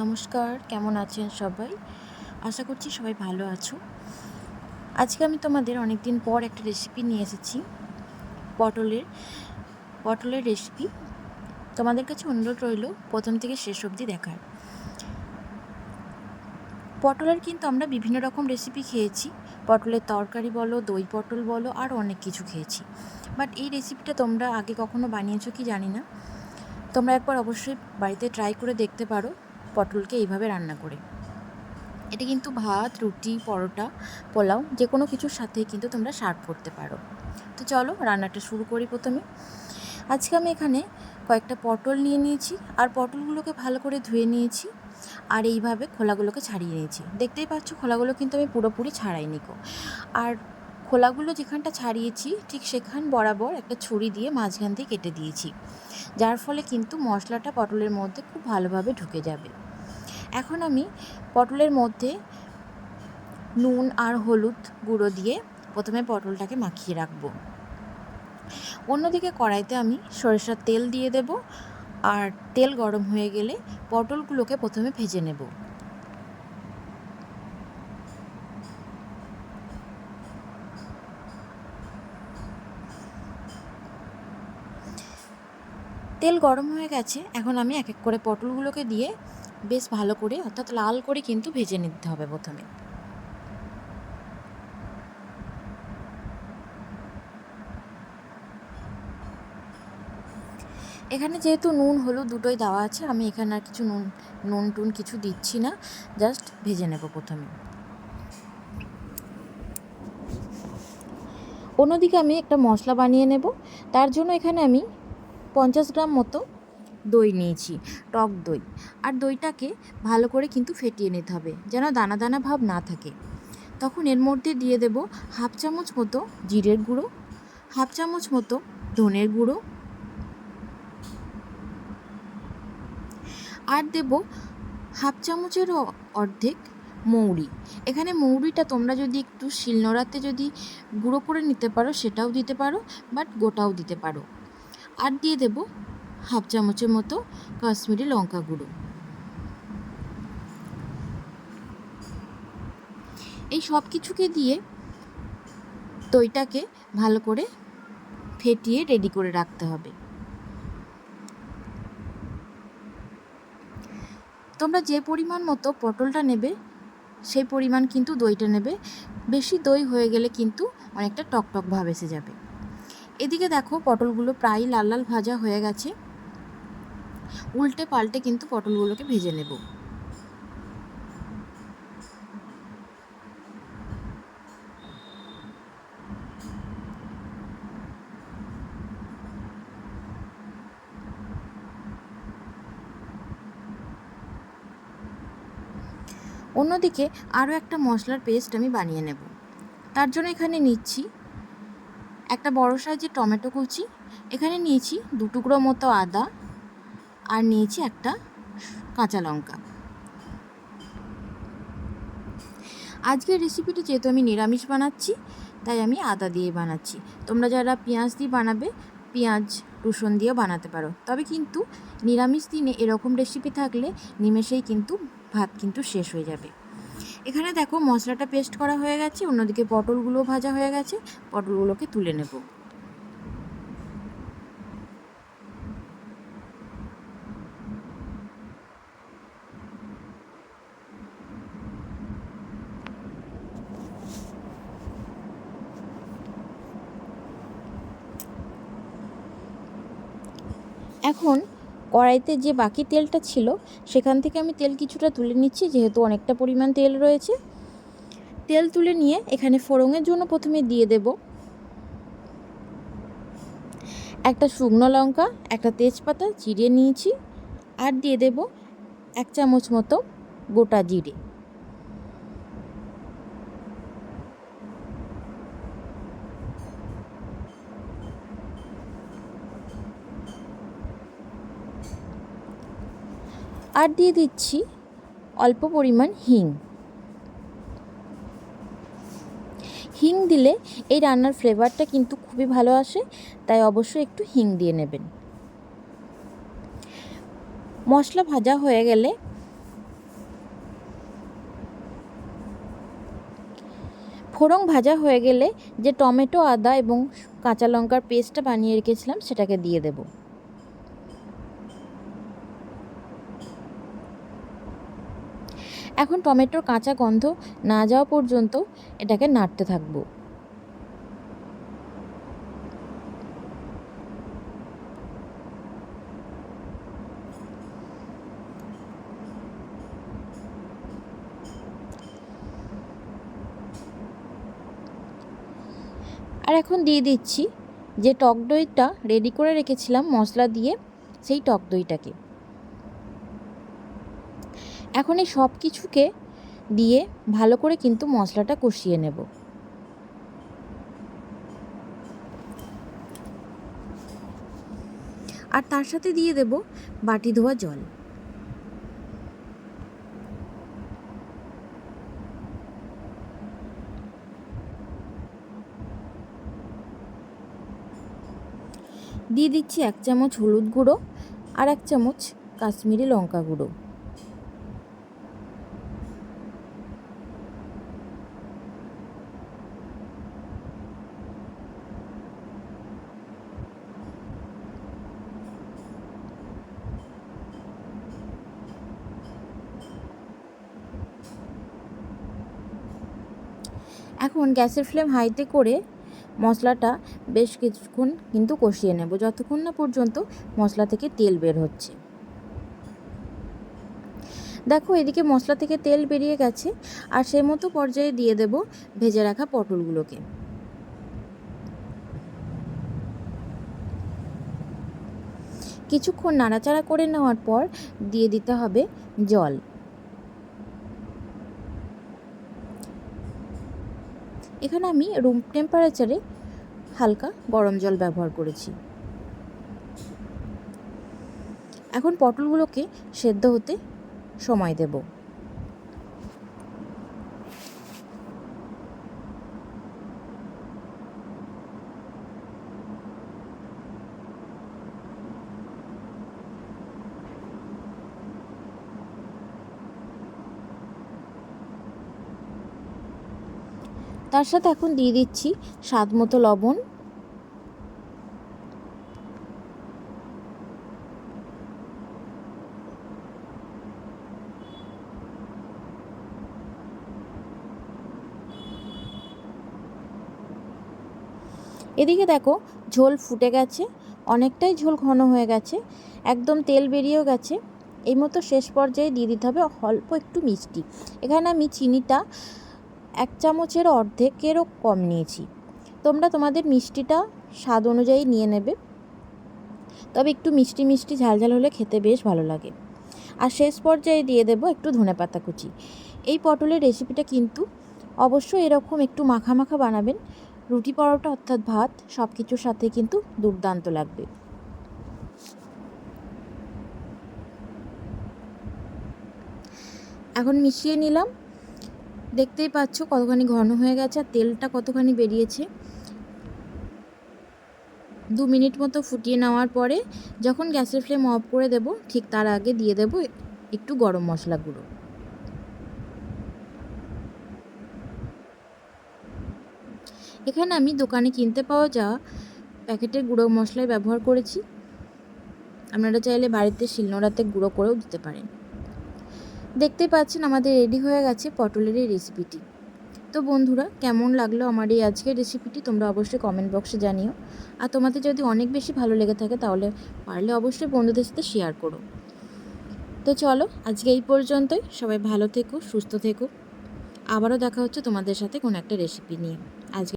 নমস্কার, কেমন আছেন সবাই? আশা করছি সবাই ভালো আছো। আজকে আমি তোমাদের অনেক দিন পর একটা রেসিপি নিয়ে এসেছি, পটলের পটলের রেসিপি তোমাদের কাছে অনুরোধ রইল প্রথম থেকে শেষ অবধি দেখার। পটলের কিন্তু আমরা বিভিন্ন রকম রেসিপি খেয়েছি। পটলের তরকারি বলো, দই পটল বলো আরও অনেক কিছু খেয়েছি। বাট এই রেসিপিটা তোমরা আগে কখনো বানিয়েছো কি জানি না। তোমরা একবার অবশ্যই বাড়িতে ট্রাই করে দেখতে পারো। পটলকে এইভাবে রান্না করে। এটা কিন্তু ভাত, রুটি, পরোটা, পোলাও যে কোনো কিছুর সাথে কিন্তু তোমরা সার্ভ করতে পারো। তো চলো রান্নাটা শুরু করি প্রথমে। আজকে আমি এখানে কয়েকটা পটল নিয়ে নিয়েছি আর পটলগুলোকে ভালো করে ধুয়ে নিয়েছি আর এইভাবে খোলাগুলোকে ছাড়িয়ে নিয়েছি। দেখতেই পাচ্ছ খোলাগুলো কিন্তু আমি পুরোপুরি ছাড়াইনি কো আর খোলাগুলো যেখানটা ছাড়িয়েছি, ঠিক সেখান বরাবর একটা ছুরি দিয়ে মাঝখান দিয়ে কেটে দিয়েছি। যার ফলে কিন্তু মশলাটা পটলের মধ্যে খুব ভালোভাবে ঢুকে যাবে। এখন আমি পটলের মধ্যে নুন আর হলুদ গুঁড়ো দিয়ে প্রথমে পটলটাকে মাখিয়ে রাখব। অন্যদিকে কড়াইতে আমি সরিষার তেল দিয়ে দেব। আর তেল গরম হয়ে গেলে পটলগুলোকে প্রথমে ভেজে নেব। তেল গরম হয়ে গেছে, এখন আমি এক এক করে পটলগুলোকে দিয়ে বেশ ভালো করে, অর্থাৎ লাল করে কিন্তু ভেজে নিতে হবে প্রথমে। এখানে যেহেতু নুন, হলুদ দুটোই দেওয়া আছে, আমি এখানে আর কিছু নুন নুন টুন কিছু দিচ্ছি না, জাস্ট ভেজে নেব প্রথমে। অন্যদিকে আমি একটা মশলা বানিয়ে নেব, তার জন্য এখানে আমি পঞ্চাশ গ্রাম মতো দই নিয়েছি, টক দই। আর দইটাকে ভালো করে কিন্তু ফেটিয়ে নিতে হবে, যেন দানা দানা ভাব না থাকে। তখন এর মধ্যে দিয়ে দেব হাফ চামচ মতো জিরের গুঁড়ো, হাফ চামচ মতো ধনের গুঁড়ো। আর দেব হাফ চামচেরও অর্ধেক মৌরি। এখানে মৌরিটা তোমরা যদি একটু শিলনোড়াতে যদি গুঁড়ো করে নিতে পারো, সেটাও দিতে পারো, বাট গোটাও দিতে পারো। আর দিয়ে দেব হাফ চামচের মতো কাশ্মীরি লঙ্কা গুঁড়ো। এই সব কিছুকে দিয়ে দইটাকে ভালো করে ফেটিয়ে রেডি করে রাখতে হবে। তোমরা যে পরিমাণ মতো পটলটা নেবে, সেই পরিমাণ কিন্তু দইটা নেবে। বেশি দই হয়ে গেলে কিন্তু অনেকটা টকটক ভাব এসে যাবে। এদিকে দেখো পটলগুলো প্রায় লাল লাল ভাজা হয়ে গেছে। উল্টে পাল্টে কিন্তু পটলগুলোকে ভেজে নেব। অন্যদিকে আরও একটা মশলার পেস্ট আমি বানিয়ে নেব। তার জন্য এখানে নিচ্ছি একটা বড় সাইজের টমেটো কুচি, এখানে নিয়েছি দু টুকরো মতো আদা আর নিয়েছি একটা কাঁচা লঙ্কা। আজকের রেসিপিটা যেহেতু আমি নিরামিষ বানাচ্ছি, তাই আমি আদা দিয়ে বানাচ্ছি। তোমরা যারা পেঁয়াজ দিয়ে বানাবে, পেঁয়াজ, রসুন দিয়েও বানাতে পারো। তবে কিন্তু নিরামিষ দিনে এরকম রেসিপি থাকলে নিমেষেই কিন্তু ভাত কিন্তু শেষ হয়ে যাবে। এখানে দেখো মশলাটা পেস্ট করা হয়ে গেছে, অন্যদিকে পটলগুলো ভাজা হয়ে গেছে, পটলগুলোকে তুলে নেব। এখন কড়াইতে যে বাকি তেলটা ছিল, সেখান থেকে আমি তেল কিছুটা তুলে নিচ্ছি, যেহেতু অনেকটা পরিমাণ তেল রয়েছে। তেল তুলে নিয়ে এখানে ফোড়নের জন্য প্রথমে দিয়ে দেব একটা শুকনো লঙ্কা, একটা তেজপাতা চিড়ে নিয়েছি, আর দিয়ে দেব এক চামচ মতো গোটা জিরে। আর দিয়ে দিচ্ছি অল্প পরিমাণ হিং। হিং দিলে এই রান্নার ফ্লেভারটা কিন্তু খুবই ভালো আসে, তাই অবশ্যই একটু হিং দিয়ে নেবেন। মশলা ভাজা হয়ে গেলে ফোড়ং ভাজা হয়ে গেলে যে টমেটো, আদা এবং কাঁচা লঙ্কার পেস্টটা বানিয়ে রেখেছিলাম, সেটাকে দিয়ে দেবো। এখন টমেটোর কাঁচা গন্ধ না যাওয়া পর্যন্ত এটাকে নাড়তে থাকব। আর এখন দিয়ে দিচ্ছি যে টক দইটা রেডি করে রেখেছিলাম মশলা দিয়ে, সেই টক দইটাকে। এখন এই সব কিছুকে দিয়ে ভালো করে কিন্তু মশলাটা কষিয়ে নেব। আর তার সাথে দিয়ে দেব বাটি ধোয়া জল। দিয়ে দিচ্ছি এক চামচ হলুদ গুঁড়ো আর এক চামচ কাশ্মীরি লঙ্কা গুঁড়ো। এখন গ্যাসের ফ্লেম হাইতে করে মশলাটা বেশ কিছুক্ষণ কিন্তু কষিয়ে নেব। যতক্ষণ না পর্যন্ত মশলা থেকে তেল বের হচ্ছে। দেখো, এদিকে মশলা থেকে তেল বেরিয়ে গেছে আর সে মতো পর্যায়ে দিয়ে দেব ভেজে রাখা পটলগুলোকে। কিছুক্ষণ নাড়াচাড়া করে নেওয়ার পর দিয়ে দিতে হবে জল। এখানে আমি রুম টেম্পারেচারে হালকা গরম জল ব্যবহার করেছি। এখন পটলগুলোকে সেদ্ধ হতে সময় দেব। তার সাথে এখন দিয়ে দিচ্ছি স্বাদ মতো লবণ। এদিকে দেখো ঝোল ফুটে গেছে, অনেকটাই ঝোল ঘন হয়ে গেছে, একদম তেল বেরিয়েও গেছে। এই মতো শেষ পর্যায়ে দিয়ে দিতে হবে অল্প একটু মিষ্টি। এখানে আমি চিনিটা এক চামচের অর্ধেকেরও কম নিয়েছি। তোমরা তোমাদের মিষ্টিটা স্বাদ অনুযায়ী নিয়ে নেবে। তবে একটু মিষ্টি মিষ্টি ঝালঝাল হলে খেতে বেশ ভালো লাগে। আর শেষ পর্যায়ে দিয়ে দেবো একটু ধনে পাতা কুচি। এই পটলের রেসিপিটা কিন্তু অবশ্যই এরকম একটু মাখা মাখা বানাবেন। রুটি পরোটা অর্থাৎ ভাত সব কিছুর সাথে কিন্তু দুর্দান্ত লাগবে। এখন মিশিয়ে নিলাম। দেখতেই পাচ্ছ কতখানি ঘন হয়ে গেছে আর তেলটা কতখানি বেরিয়েছে। দু মিনিট মতো ফুটিয়ে নেওয়ার পরে যখন গ্যাসের ফ্লেম অফ করে দেব, ঠিক তার আগে দিয়ে দেব একটু গরম মশলা গুঁড়ো। এখানে আমি দোকানে কিনতে পাওয়া যাওয়া প্যাকেটের গুঁড়ো মশলাই ব্যবহার করেছি। আপনারা চাইলে বাড়িতে শিলনোড়াতে গুঁড়ো করেও দিতে পারেন। দেখতে পাচ্ছেন আমাদের রেডি হয়ে গেছে পটলের এই রেসিপিটি তো বন্ধুরা, কেমন লাগল আমার এই আজকের রেসিপিটি তোমরা অবশ্যই কমেন্ট বক্সে জানিও। আর তোমাদের যদি অনেক বেশি ভালো লেগে থাকে তাহলে পারলে অবশ্যই বন্ধুদের সাথে শেয়ার করো। তো চলো, আজকে এই পর্যন্তই। সবাই ভালো থেকো, সুস্থ থেকো। আবারও দেখা হচ্ছে তোমাদের সাথে কোনো একটা রেসিপি নিয়ে। আজকে